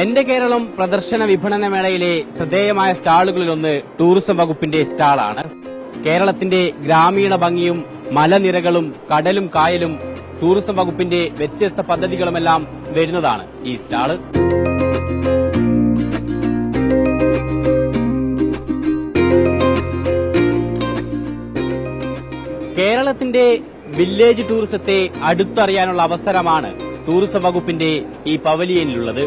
എന്റെ കേരളം പ്രദർശന വിപണന മേളയിലെ ശ്രദ്ധേയമായ സ്റ്റാളുകളിലൊന്ന് ടൂറിസം വകുപ്പിന്റെ സ്റ്റാളാണ്. കേരളത്തിന്റെ ഗ്രാമീണ ഭംഗിയും മലനിരകളും കടലും കായലും ടൂറിസം വകുപ്പിന്റെ വ്യത്യസ്ത പദ്ധതികളുമെല്ലാം വരുന്നതാണ് ഈ സ്റ്റാൾ. കേരളത്തിന്റെ വില്ലേജ് ടൂറിസത്തെ അടുത്തറിയാനുള്ള അവസരമാണ് ടൂറിസം വകുപ്പിന്റെ ഈ പവലിയനിലുള്ളത്.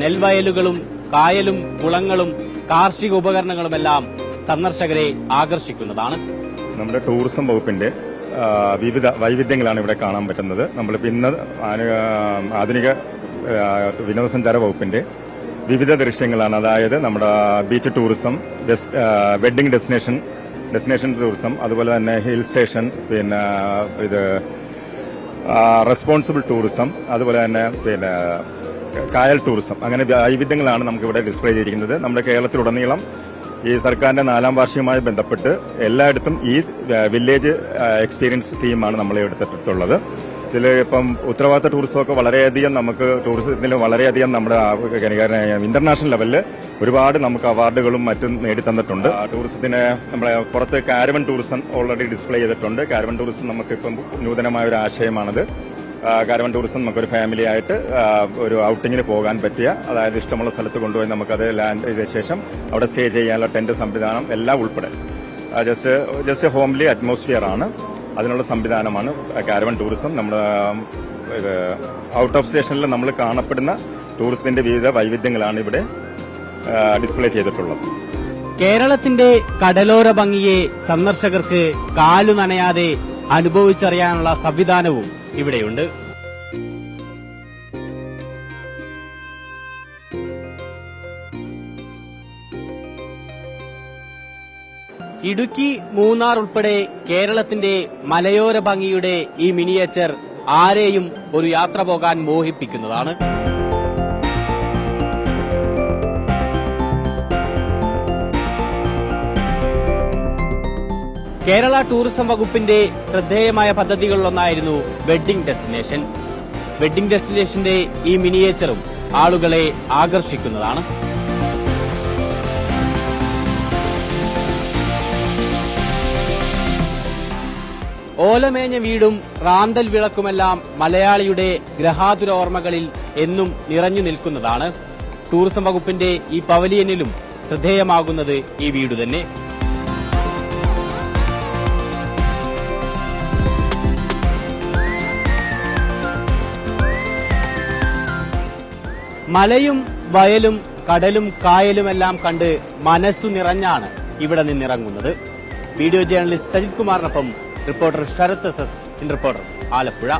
നെൽവയലുകളും കായലും കുളങ്ങളും കാർഷിക ഉപകരണങ്ങളുമെല്ലാം സന്ദർശകരെ ആകർഷിക്കുന്നതാണ്. നമ്മുടെ ടൂറിസം വകുപ്പിന്റെ വിവിധ വൈവിധ്യങ്ങളാണ് ഇവിടെ കാണാൻ പറ്റുന്നത്. നമ്മൾ ഇന്ന് ആധുനിക വിനോദസഞ്ചാര വകുപ്പിന്റെ വിവിധ ദൃശ്യങ്ങളാണ്. അതായത് നമ്മുടെ beach tourism wedding destination destination tourism അതുപോലെ തന്നെ ഹിൽ സ്റ്റേഷൻ പിന്നെ ഇത് റെസ്പോൺസിബിൾ ടൂറിസം അതുപോലെ തന്നെ പിന്നെ കായൽ ടൂറിസം. അങ്ങനെ വൈവിധ്യങ്ങളാണ് നമുക്ക് ഇവിടെ ഡിസ്പ്ലേ ചെയ്തിരിക്കുന്നത്. നമ്മുടെ കേരളത്തിലുടനീളം ഈ സർക്കാരിന്റെ നാലാം വാർഷികവുമായി ബന്ധപ്പെട്ട് എല്ലായിടത്തും ഈ വില്ലേജ് എക്സ്പീരിയൻസ് തീമാണ് നമ്മൾ എടുത്തിട്ടുള്ളത്. ഇതിൽ ഇപ്പം ഉത്തരവാദിത്ത ടൂറിസമൊക്കെ വളരെയധികം നമുക്ക് ടൂറിസത്തിൽ വളരെയധികം നമ്മുടെ ഇന്റർനാഷണൽ ലെവലിൽ ഒരുപാട് നമുക്ക് അവാർഡുകളും മറ്റും നേടിത്തന്നിട്ടുണ്ട്. ടൂറിസത്തിന് നമ്മുടെ പുറത്ത് കാരവൻ ടൂറിസം ഓൾറെഡി ഡിസ്പ്ലേ ചെയ്തിട്ടുണ്ട്. കാരവൻ ടൂറിസം നമുക്കിപ്പം നൂതനമായ ഒരു ആശയമാണത് കാരവൻ ടൂറിസം നമുക്കൊരു ഫാമിലി ആയിട്ട് ഒരു ഔട്ടിങ്ങിന് പോകാൻ പറ്റിയ അതായത് ഇഷ്ടമുള്ള സ്ഥലത്ത് കൊണ്ടുപോയി നമുക്കത് ലാൻഡ് ചെയ്ത ശേഷം അവിടെ സ്റ്റേ ചെയ്യാനുള്ള ടെന്റ് സംവിധാനം എല്ലാം ഉൾപ്പെടെ. ജസ്റ്റ് ജസ്റ്റ് ഹോംലി അറ്റ്മോസ്ഫിയർ ആണ്. അതിനുള്ള സംവിധാനമാണ് കാരവൻ ടൂറിസം. നമ്മൾ ഔട്ട് ഓഫ് സ്റ്റേഷനിൽ നമ്മൾ കാണപ്പെടുന്ന ടൂറിസത്തിന്റെ വിവിധ വൈവിധ്യങ്ങളാണ് ഇവിടെ ഡിസ്പ്ലേ ചെയ്തിട്ടുള്ളത്. കേരളത്തിന്റെ കടലോര ഭംഗിയെ സന്ദർശകർക്ക് കാലു നനയാതെ അനുഭവിച്ചറിയാനുള്ള സംവിധാനവും ഇവിടെയുണ്ട്. ഇടുക്കി മൂന്നാർ ഉൾപ്പെടെ കേരളത്തിന്റെ മലയോര ഭംഗിയുടെ ഈ മിനിയേച്ചർ ആരെയും ഒരു യാത്ര പോകാൻ മോഹിപ്പിക്കുന്നതാണ്. കേരള ടൂറിസം വകുപ്പിന്റെ ശ്രദ്ധേയമായ പദ്ധതികളിലൊന്നായിരുന്നു വെഡ്ഡിംഗ് ഡെസ്റ്റിനേഷൻ. വെഡ്ഡിംഗ് ഡെസ്റ്റിനേഷന്റെ ഈ മിനിയേച്ചറും ആളുകളെ ആകർഷിക്കുന്നതാണ്. ഓലമേഞ്ഞ വീടും റാന്തൽ വിളക്കുമെല്ലാം മലയാളിയുടെ ഗ്രഹാതുര ഓർമ്മകളിൽ എന്നും നിറഞ്ഞു നിൽക്കുന്നതാണ്. ടൂറിസം വകുപ്പിന്റെ ഈ പവലിയനിലും ശ്രദ്ധേയമാകുന്നത് ഈ വീട് തന്നെ മലയും വയലും കടലും കായലും എല്ലാം കണ്ട് മനസ്സു നിറഞ്ഞാണ് ഇവിടെ നിന്നിറങ്ങുന്നത്. Video journalist Sajith കുമാറിനൊപ്പം reporter Sarath S S reporter Alappuzha.